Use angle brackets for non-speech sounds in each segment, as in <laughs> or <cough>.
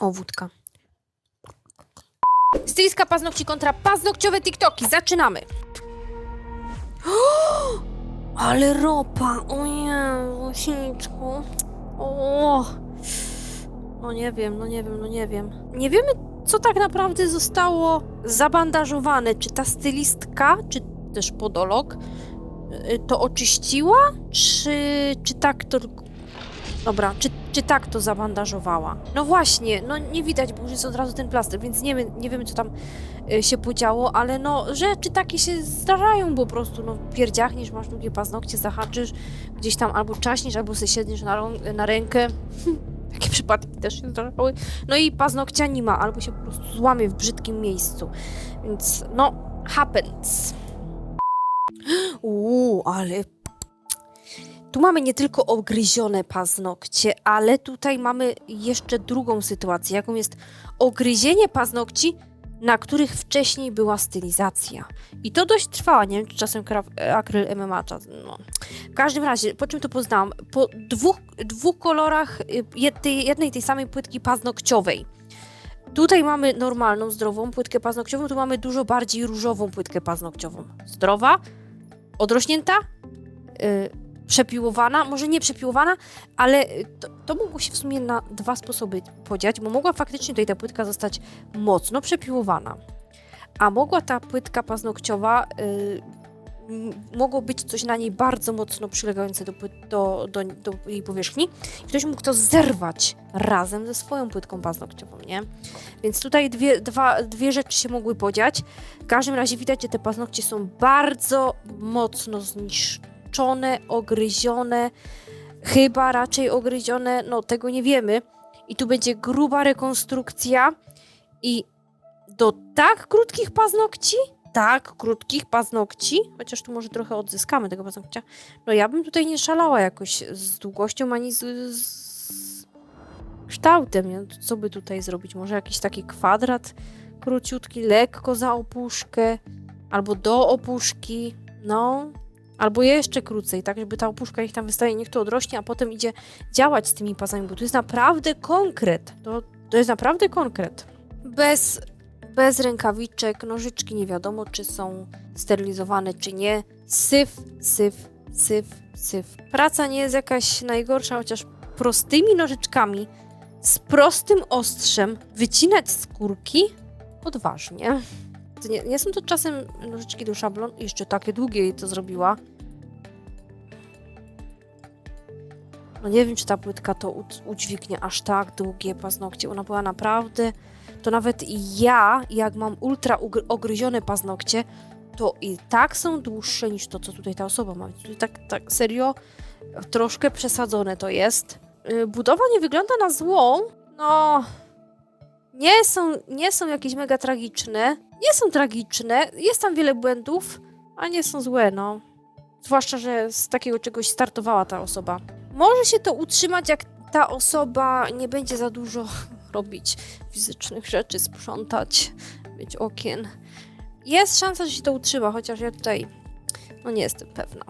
O, wódka. Styliska paznokci kontra paznokciowe TikToki. Zaczynamy. <gasps> Ale ropa. O nie, Łosiczku. O. No nie wiem, no nie wiem, no nie wiem. Nie wiemy, co tak naprawdę zostało zabandażowane. Czy ta stylistka, czy też podolog y, to oczyściła? Czy, czy tak to... Dobra, czy, czy tak to zabandażowała? No właśnie, no nie widać, bo już jest od razu ten plaster, więc nie, nie wiemy, co tam y, się podziało, ale no rzeczy takie się zdarzają po prostu, no pierdziachniesz, masz długie paznokcie, zahaczysz, gdzieś tam albo czaśniesz, albo se siedniesz na, na rękę. <laughs> Takie przypadki też się zdarzały. No i paznokcia nie ma, albo się po prostu złamie w brzydkim miejscu. Więc no, happens. <gasps> Uuu, ale tu mamy nie tylko ogryzione paznokcie, ale tutaj mamy jeszcze drugą sytuację, jaką jest ogryzienie paznokci, na których wcześniej była stylizacja. I to dość trwała, nie wiem, czy czasem akryl MMA czas, no. W każdym razie, po czym to poznałam? Po dwóch, dwóch kolorach y, jed- tej, jednej tej samej płytki paznokciowej. Tutaj mamy normalną, zdrową płytkę paznokciową, tu mamy dużo bardziej różową płytkę paznokciową. Zdrowa, odrośnięta, y, przepiłowana, może nie przepiłowana, ale to, to mogło się w sumie na dwa sposoby podziać, bo mogła faktycznie tutaj ta płytka zostać mocno przepiłowana, a mogła ta płytka paznokciowa, y, mogło być coś na niej bardzo mocno przylegające do, do, do, do jej powierzchni i ktoś mógł to zerwać razem ze swoją płytką paznokciową, nie? Więc tutaj dwie, dwa, dwie rzeczy się mogły podziać. W każdym razie widać, że te paznokcie są bardzo mocno zniszczone, ogryzione, chyba raczej ogryzione, no tego nie wiemy. I tu będzie gruba rekonstrukcja i do tak krótkich paznokci, tak krótkich paznokci, chociaż tu może trochę odzyskamy tego paznokcia, no ja bym tutaj nie szalała jakoś z długością ani z, z kształtem. Co by tutaj zrobić? Może jakiś taki kwadrat króciutki, lekko za opuszkę, albo do opuszki, no. Albo jeszcze krócej, tak, żeby ta opuszka niech tam wystaje, niech to odrośnie, a potem idzie działać z tymi pasami, bo to jest naprawdę konkret. To, to jest naprawdę konkret. Bez, bez rękawiczek, nożyczki nie wiadomo, czy są sterylizowane, czy nie. Syf, syf, syf, syf. Praca nie jest jakaś najgorsza, chociaż prostymi nożyczkami, z prostym ostrzem, wycinać skórki odważnie. Nie, nie są to czasem nożyczki do szablon, jeszcze takie długie jej to zrobiła. No nie wiem, czy ta płytka to ud- udźwignie aż tak długie paznokcie. Ona była naprawdę. To nawet ja, jak mam ultra ogryzione paznokcie, to i tak są dłuższe niż to, co tutaj ta osoba ma. Tutaj tak, tak serio troszkę przesadzone to jest. Yy, Budowa nie wygląda na złą. No. Nie są, nie są jakieś mega tragiczne. Nie są tragiczne. Jest tam wiele błędów, ale nie są złe, no. Zwłaszcza, że z takiego czegoś startowała ta osoba. Może się to utrzymać, jak ta osoba nie będzie za dużo <laughs> robić fizycznych rzeczy, sprzątać, mieć okien. Jest szansa, że się to utrzyma, chociaż ja tutaj no nie jestem pewna.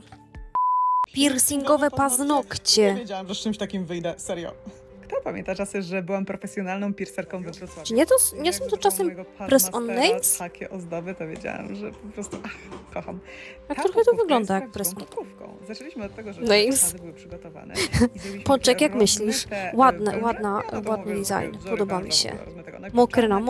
Piercingowe Nie paznokcie. wiedziałam, że z czymś takim wyjdę, serio. Kto pamięta czasy, że byłam profesjonalną piercerką we Wrocławiu? Czy nie, to, nie są to czasem press on nails? Takie ozdoby, to wiedziałam, że po prostu ach, kocham. Tak Ta trochę to wygląda jak press podkówką. Zaczęliśmy od tego, że Nails. szuflady były przygotowane. <laughs> takie jak myślisz? e, Ładne, ładna- no ładny design. wzory Podoba mi się. Mokre na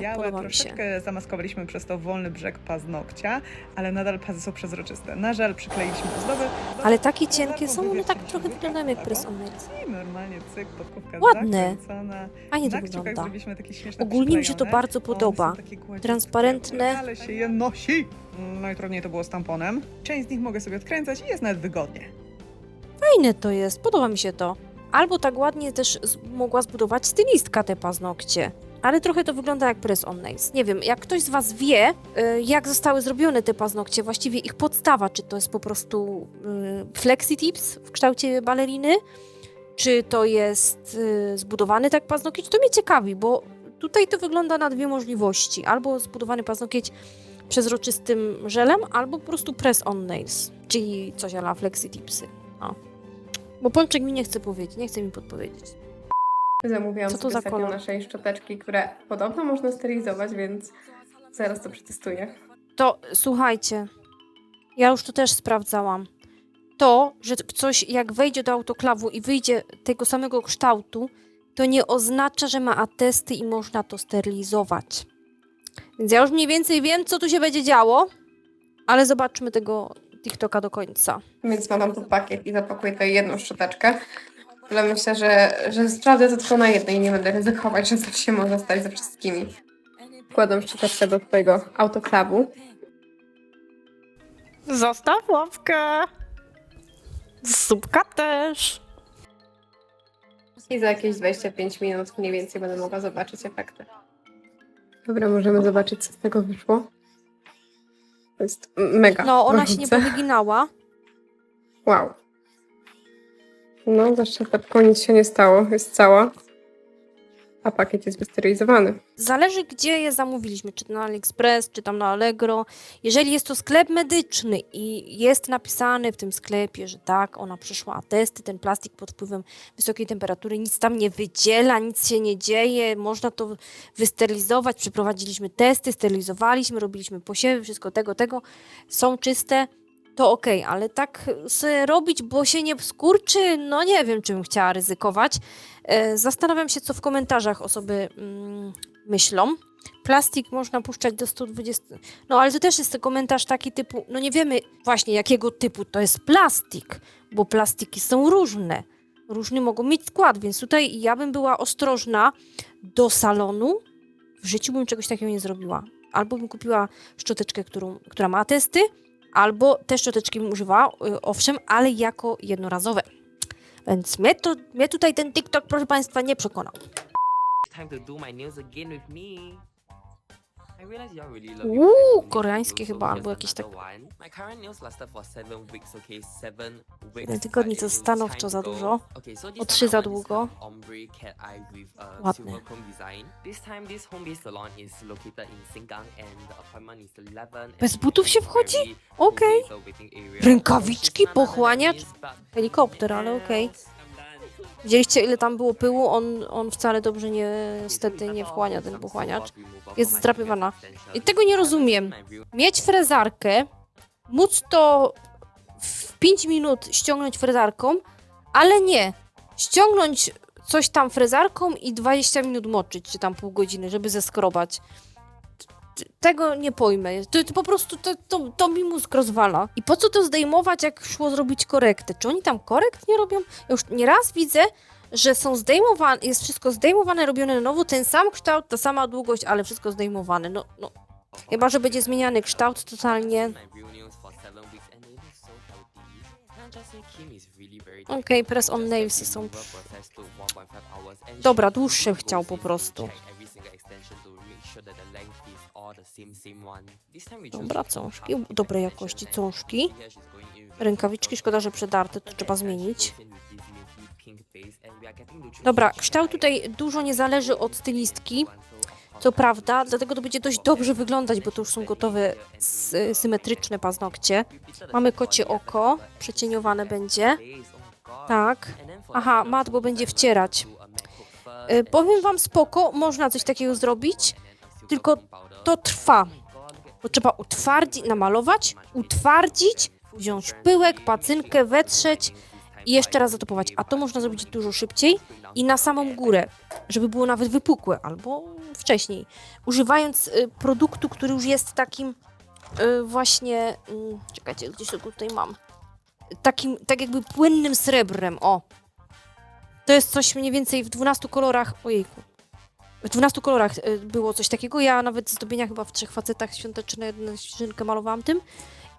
białe, podoba mi się. zamaskowaliśmy przez to wolny brzeg paznokcia, ale nadal pazy są przezroczyste. Na żel przykleiliśmy ozdoby. Ale takie cienkie są, one tak trochę wyglądają jak press on nails. I normalnie cyk, podkówka Ładne. zakręcona. Fajnie to wygląda. Ogólnie mi się to bardzo podoba. Transparentne. Ale się je nosi. Najtrudniej to było z tamponem. Część z nich mogę sobie odkręcać i jest nawet wygodnie. Fajne to jest, podoba mi się to. Albo tak ładnie też mogła zbudować stylistka te paznokcie. Ale trochę to wygląda jak press on nails. Nie wiem, jak ktoś z Was wie, y, jak zostały zrobione te paznokcie, właściwie ich podstawa, czy to jest po prostu y, flexi tips w kształcie baleriny, czy to jest y, zbudowany tak paznokieć, to mnie ciekawi, bo tutaj to wygląda na dwie możliwości. Albo zbudowany paznokieć przezroczystym żelem, albo po prostu press on nails, czyli coś ala flexi tipsy. O. Bo Pączek mi nie chce powiedzieć, nie chce mi podpowiedzieć. Zamówiłam Co to sobie za kolor? naszej szczoteczki, które podobno można stylizować, więc zaraz to przetestuję. To słuchajcie, ja już to też sprawdzałam. To, że coś jak wejdzie do autoklawu i wyjdzie tego samego kształtu, to nie oznacza, że ma atesty i można to sterylizować. Więc ja już mniej więcej wiem, co tu się będzie działo, ale zobaczmy tego TikToka do końca. Więc mam tu pakiet i zapakuję to jedną szczoteczkę. Ale myślę, że, że sprawdzę to tylko na jednej i nie będę ryzykować, że coś się może stać ze wszystkimi. Wkładam szczoteczkę do twojego autoklawu. Zostaw łapkę. Słupka też. I za jakieś 25 minut mniej więcej będę mogła zobaczyć efekty. Dobra, możemy zobaczyć, co z tego wyszło. To jest mega. No, ona się nie gorące. powyginała. Wow. No, za szczoteczką nic się nie stało, jest cała. A pakiet jest wystyrylizowany. Zależy, gdzie je zamówiliśmy, czy na AliExpress, czy tam na Allegro. Jeżeli jest to sklep medyczny i jest napisane w tym sklepie, że tak, ona przeszła atesty, ten plastik pod wpływem wysokiej temperatury, nic tam nie wydziela, nic się nie dzieje, można to wysterylizować, przeprowadziliśmy testy, sterylizowaliśmy, robiliśmy posiewy, wszystko tego, tego, są czyste, to okej, ale tak robić, bo się nie skurczy, no nie wiem, czy bym chciała ryzykować. E, Zastanawiam się, co w komentarzach osoby mm, myślą. Plastik można puszczać do 120. No ale to też jest komentarz taki typu, no nie wiemy właśnie jakiego typu to jest plastik, bo plastiki są różne. Różny mogą mieć skład, więc tutaj ja bym była ostrożna do salonu. W życiu bym czegoś takiego nie zrobiła. Albo bym kupiła szczoteczkę, którą, która ma testy, albo te szczoteczki bym używała, y, owszem, ale jako jednorazowe. Więc mnie, to, mnie tutaj ten TikTok, proszę Państwa, nie przekonał. time to do my nails again with me. Uuu, koreańskie chyba, albo jakieś tak- okay? Jeden tygodni to stanowczo za dużo. Okay, O trzy za długo. is 11 Bez butów się wchodzi? Okej. area. Rękawiczki, pochłaniacz. Helikopter, ale okej. Widzieliście, ile tam było pyłu? On, on wcale dobrze nie, niestety nie wchłania ten pochłaniacz. Jest zdrapywana. I tego nie rozumiem. Mieć frezarkę, móc to w 5 minut ściągnąć frezarką, ale nie. Ściągnąć coś tam frezarką i 20 minut moczyć, czy tam pół godziny, żeby zeskrobać. Tego nie pojmę. To, to po prostu to, to, to mi mózg rozwala. I po co to zdejmować, jak szło zrobić korektę? Czy oni tam korekt nie robią? Ja już nieraz widzę, że są zdejmowane, jest wszystko zdejmowane, robione na nowo, ten sam kształt, ta sama długość, ale wszystko zdejmowane. No, no. Chyba, że będzie zmieniany kształt totalnie. Okej, press on nailsy są. Dobra, dłuższe chciał po prostu. Dobra, cążki, dobrej jakości cążki. Rękawiczki, szkoda, że przedarte, to trzeba zmienić. Dobra, kształt tutaj dużo nie zależy od stylistki, co prawda, dlatego to będzie dość dobrze wyglądać, bo to już są gotowe sy- symetryczne paznokcie. Mamy kocie oko, przecieniowane będzie. Tak. Aha, mat, bo będzie wcierać. Y, powiem wam spoko, można coś takiego zrobić, tylko to trwa. Bo trzeba utwardzić, namalować, utwardzić, wziąć pyłek, pacynkę, wetrzeć i jeszcze raz zatopować. A to można zrobić dużo szybciej i na samą górę, żeby było nawet wypukłe albo wcześniej. Używając y, produktu, który już jest takim y, właśnie, y, czekajcie, gdzieś to tutaj mam, takim, tak jakby płynnym srebrem, o. To jest coś mniej więcej w 12 kolorach, ojejku, w 12 kolorach y, było coś takiego. Ja nawet zdobienia chyba w trzech facetach świąteczne jedną śnieżynkę malowałam tym.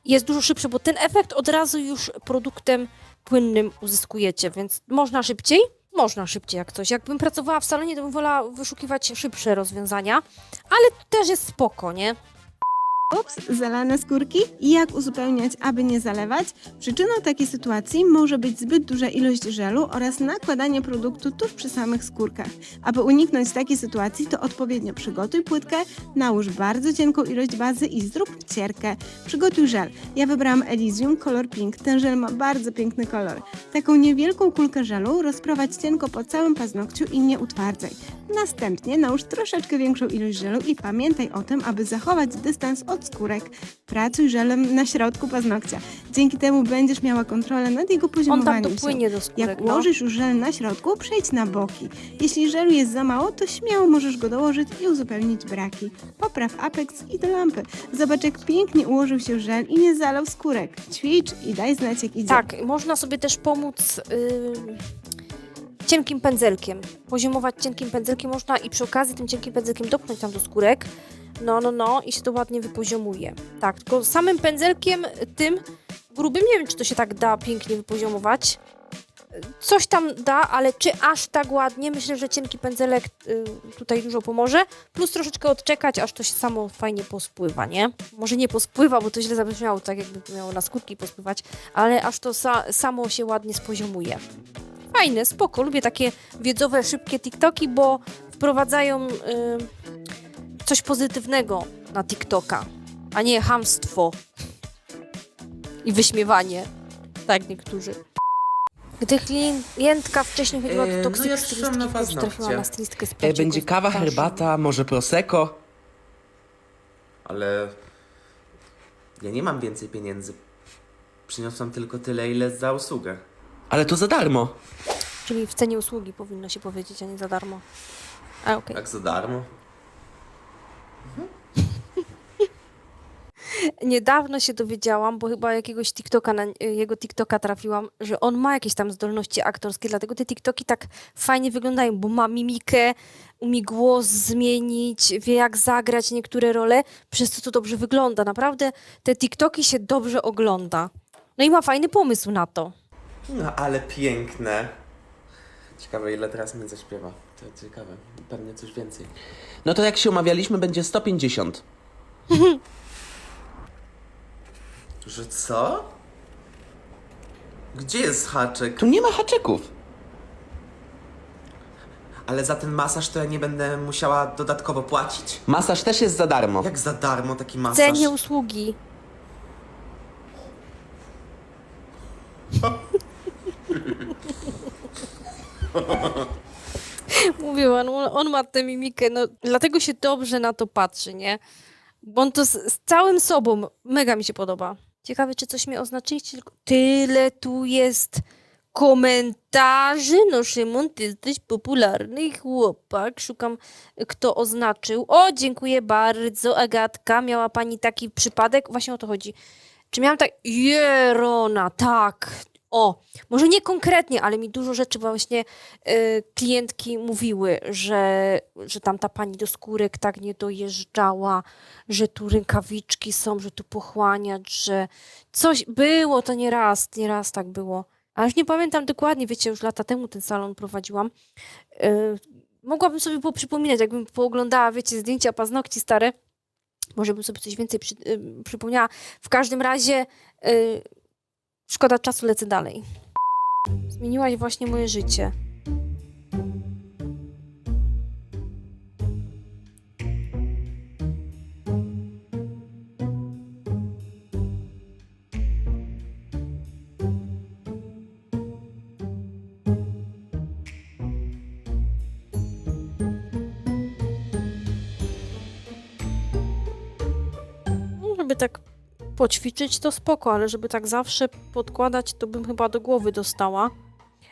Jest dużo szybsze, bo ten efekt od razu już produktem płynnym uzyskujecie, więc można szybciej. Można szybciej jak coś. Jakbym pracowała w salonie, to bym wolała wyszukiwać szybsze rozwiązania, ale to też jest spoko, nie? Ups, zalane skórki i jak uzupełniać, aby nie zalewać. Przyczyną takiej sytuacji może być zbyt duża ilość żelu oraz nakładanie produktu tuż przy samych skórkach. Aby uniknąć takiej sytuacji, to odpowiednio przygotuj płytkę, nałóż bardzo cienką ilość bazy i zrób cierkę. Przygotuj żel. Ja wybrałam Elysium Color Pink. Ten żel ma bardzo piękny kolor. Taką niewielką kulkę żelu rozprowadź cienko po całym paznokciu i nie utwardzaj. Następnie nałóż troszeczkę większą ilość żelu i pamiętaj o tym, aby zachować dystans od skórek. Pracuj żelem na środku paznokcia. Dzięki temu będziesz miała kontrolę nad jego On tam poziomowaniem się. dopłynie do skórek, Jak no. ułożysz już żel na środku, przejdź na boki. Jeśli żelu jest za mało, to śmiało możesz go dołożyć i uzupełnić braki. Popraw apex i do lampy. Zobacz, jak pięknie ułożył się żel i nie zalał skórek. Ćwicz i daj znać, jak idzie. Tak, można sobie też pomóc y, cienkim pędzelkiem. Poziomować cienkim pędzelkiem można i przy okazji tym cienkim pędzelkiem dopchnąć tam do skórek. No, no, no i się to ładnie wypoziomuje. Tak, tylko samym pędzelkiem tym grubym, nie wiem czy to się tak da pięknie wypoziomować. Coś tam da, ale czy aż tak ładnie? Myślę, że cienki pędzelek y, tutaj dużo pomoże. Plus troszeczkę odczekać, aż to się samo fajnie pospływa, nie? Może nie pospływa, bo to źle zabrzmiało, tak jakby miało na skórki pospływać, ale aż to sa- samo się ładnie spoziomuje. Fajne, spoko. Lubię takie wiedzowe, szybkie TikToki, bo wprowadzają y, coś pozytywnego na TikToka, a nie hamstwo i wyśmiewanie, tak niektórzy. Gdy klientka wcześniej chodziła do Eee, no ja szłam na trafiła paznokcie. na stylistkę z E, będzie kawa, herbata, może prosecco? Ale ja nie mam więcej pieniędzy. Przyniosłam tylko tyle, ile za usługę. Ale to za darmo. Czyli w cenie usługi powinno się powiedzieć, a nie za darmo. A, okej. Jak za darmo? <laughs> Niedawno się dowiedziałam, bo chyba jakiegoś TikToka, na jego TikToka trafiłam, że on ma jakieś tam zdolności aktorskie, dlatego te TikToki tak fajnie wyglądają, bo ma mimikę, umie głos zmienić, wie jak zagrać niektóre role, przez co to dobrze wygląda. Naprawdę te TikToki się dobrze ogląda. No i ma fajny pomysł na to. No ale piękne. Ciekawe, ile teraz mi zaśpiewa. To ciekawe. Pewnie coś więcej. No to jak się umawialiśmy, będzie 150. <laughs> Że co? Gdzie jest haczyk? Tu nie ma haczyków. Ale za ten masaż to ja nie będę musiała dodatkowo płacić? Masaż też jest za darmo. Jak za darmo taki masaż? cenie usługi. <laughs> Mówiłam, on, on ma tę mimikę, no dlatego się dobrze na to patrzy, nie? Bo on to z, z całym sobą mega mi się podoba. Ciekawe, czy coś mnie oznaczyli, czy tylko... Tyle tu jest komentarzy. No Szymon, ty jesteś popularny chłopak. Szukam, kto oznaczył. O, dziękuję bardzo, Agatka. Miała pani taki przypadek? Właśnie o to chodzi. Czy miałam tak... Jerona, tak. O, może nie konkretnie, ale mi dużo rzeczy właśnie y, klientki mówiły, że, że tam ta pani do skórek tak nie dojeżdżała, że tu rękawiczki są, że tu pochłaniać, że coś było, to nie raz, nie raz tak było. Ale już nie pamiętam dokładnie, wiecie, już lata temu ten salon prowadziłam. Y, mogłabym sobie poprzypominać, jakbym pooglądała, wiecie, zdjęcia paznokci stare. Może bym sobie coś więcej przy, y, przypomniała. W każdym razie y, szkoda czasu, lecę dalej. Zmieniłaś właśnie moje życie. No, tak poćwiczyć to spoko, ale żeby tak zawsze podkładać, to bym chyba do głowy dostała.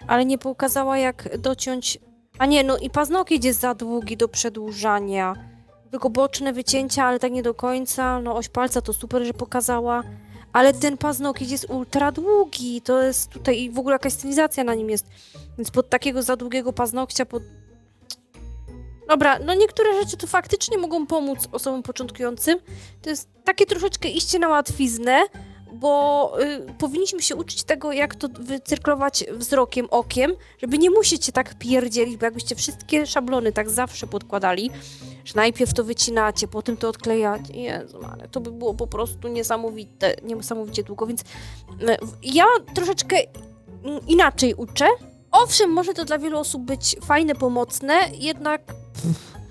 Ale nie pokazała jak dociąć... A nie, no i paznokieć jest za długi do przedłużania. Tylko boczne wycięcia, ale tak nie do końca. No oś palca to super, że pokazała. Ale ten paznokieć jest ultra długi. To jest tutaj i w ogóle jakaś stylizacja na nim jest. Więc pod takiego za długiego paznokcia, pod... Dobra, no niektóre rzeczy tu faktycznie mogą pomóc osobom początkującym. To jest takie troszeczkę iście na łatwiznę, bo y, powinniśmy się uczyć tego, jak to wycyrklować wzrokiem, okiem, żeby nie musieć tak pierdzielić, bo jakbyście wszystkie szablony tak zawsze podkładali, że najpierw to wycinacie, potem to odklejacie. Jezu, ale to by było po prostu niesamowite, niesamowicie długo, więc w- ja troszeczkę inaczej uczę. Owszem, może to dla wielu osób być fajne, pomocne, jednak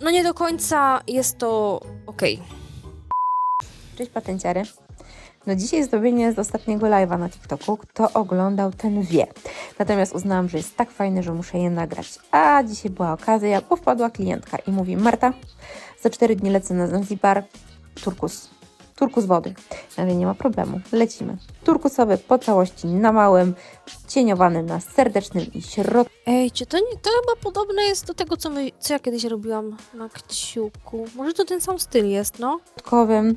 no nie do końca jest to okej. Cześć patenciary. No dzisiaj zdobienie z ostatniego live'a na TikToku. Kto oglądał, ten wie. Natomiast uznałam, że jest tak fajny, że muszę je nagrać. A dzisiaj była okazja, bo wpadła klientka i mówi Marta, za 4 dni lecę na Zanzibar, turkus. Turkus wody. Ja mówię, nie ma problemu, lecimy. Turkusowy po całości na małym, cieniowany na serdecznym i środkowym. Ej, czy to, nie, to chyba podobne jest do tego, co, my, co ja kiedyś robiłam na kciuku. Może to ten sam styl jest, no? środkowym.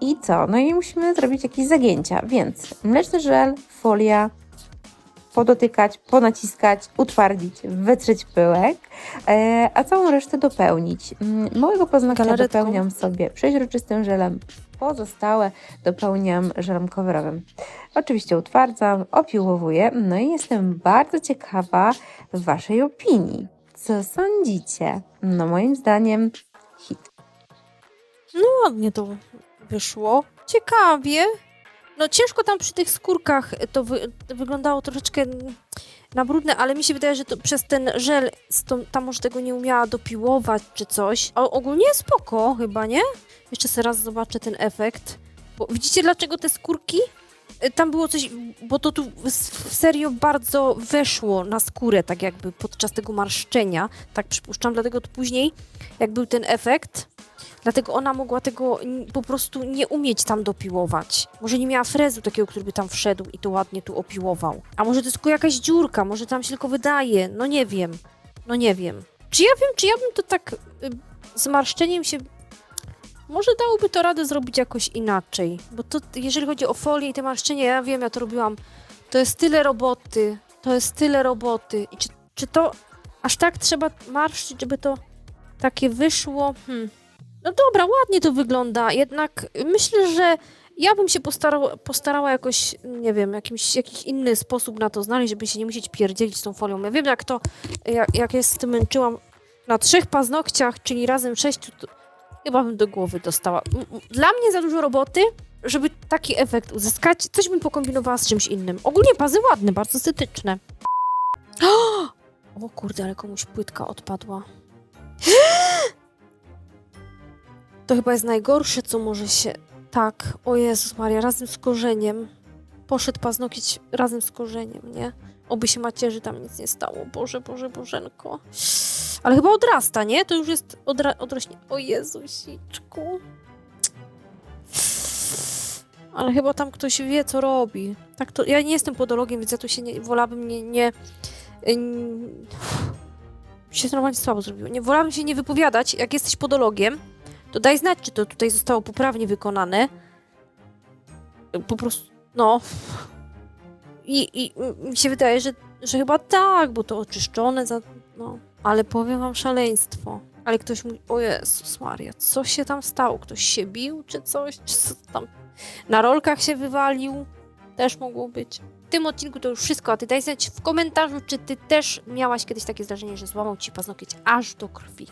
I co? No i musimy zrobić jakieś zagięcia, więc mleczny żel, folia, podotykać, ponaciskać, utwardzić, wytrzeć pyłek, e, a całą resztę dopełnić. Mm, Małego Galaretką. dopełniam sobie przeźroczystym żelem, pozostałe dopełniam żelem coverowym. Oczywiście utwardzam, opiłowuję, no i jestem bardzo ciekawa Waszej opinii. Co sądzicie? No moim zdaniem hit. No ładnie to wyszło. Ciekawie. No ciężko tam przy tych skórkach to, wy, wyglądało troszeczkę na brudne, ale mi się wydaje, że to przez ten żel tam może tego nie umiała dopiłować czy coś. A ogólnie spoko chyba, nie? Jeszcze raz zobaczę ten efekt. Bo widzicie dlaczego te skórki? Y, Tam było coś, bo to tu serio bardzo weszło na skórę, tak jakby podczas tego marszczenia, tak przypuszczam, dlatego to później, jak był ten efekt, Dlatego ona mogła tego po prostu nie umieć tam dopiłować. Może nie miała frezu takiego, który by tam wszedł i to ładnie tu opiłował. A może to jest tylko jakaś dziurka, może tam się tylko wydaje. No nie wiem. No nie wiem. Czy ja wiem, czy ja bym to tak y, z marszczeniem się... Może dałoby to radę zrobić jakoś inaczej. Bo to, jeżeli chodzi o folię i te marszczenie, ja wiem, ja to robiłam. To jest tyle roboty. To jest tyle roboty. I czy, czy to aż tak trzeba marszczyć, żeby to takie wyszło? Hmm. No dobra, ładnie to wygląda, jednak myślę, że ja bym się postarała, postarała jakoś, nie wiem, jakimś, jakiś inny sposób na to znaleźć, żeby się nie musieć pierdzielić tą folią. Ja wiem, jak to, jak, jak ja z tym męczyłam na trzech paznokciach, czyli razem sześciu, chyba bym do głowy dostała. Dla mnie za dużo roboty, żeby taki efekt uzyskać. Coś bym pokombinowała z czymś innym. Ogólnie pazy ładne, bardzo estetyczne. <gasps> O kurde, ale komuś płytka odpadła. To chyba jest najgorsze, co może się... Tak, o Jezus Maria, razem z korzeniem. Poszedł paznokieć razem z korzeniem, nie? Oby się macierzy tam nic nie stało. Boże, Boże, Bożenko. Ale chyba odrasta, nie? To już jest odra- odrośnie... O Jezusiczku. Ale chyba tam ktoś wie, co robi. Tak to... Ja nie jestem podologiem, więc ja tu się nie... Wolałabym nie... nie ym, się normalnie słabo zrobiło. Nie, wolałabym się nie wypowiadać. Jak jesteś podologiem, to daj znać, czy to tutaj zostało poprawnie wykonane. Po prostu, no. I, i mi się wydaje, że, że chyba tak, bo to oczyszczone, za, no. Ale powiem wam szaleństwo. Ale ktoś mówi, o Jezus Maria, co się tam stało? Ktoś się bił, czy coś? Czy co tam? Na rolkach się wywalił? Też mogło być. W tym odcinku to już wszystko, a ty daj znać w komentarzu, czy ty też miałaś kiedyś takie zdarzenie, że złamał ci paznokieć aż do krwi.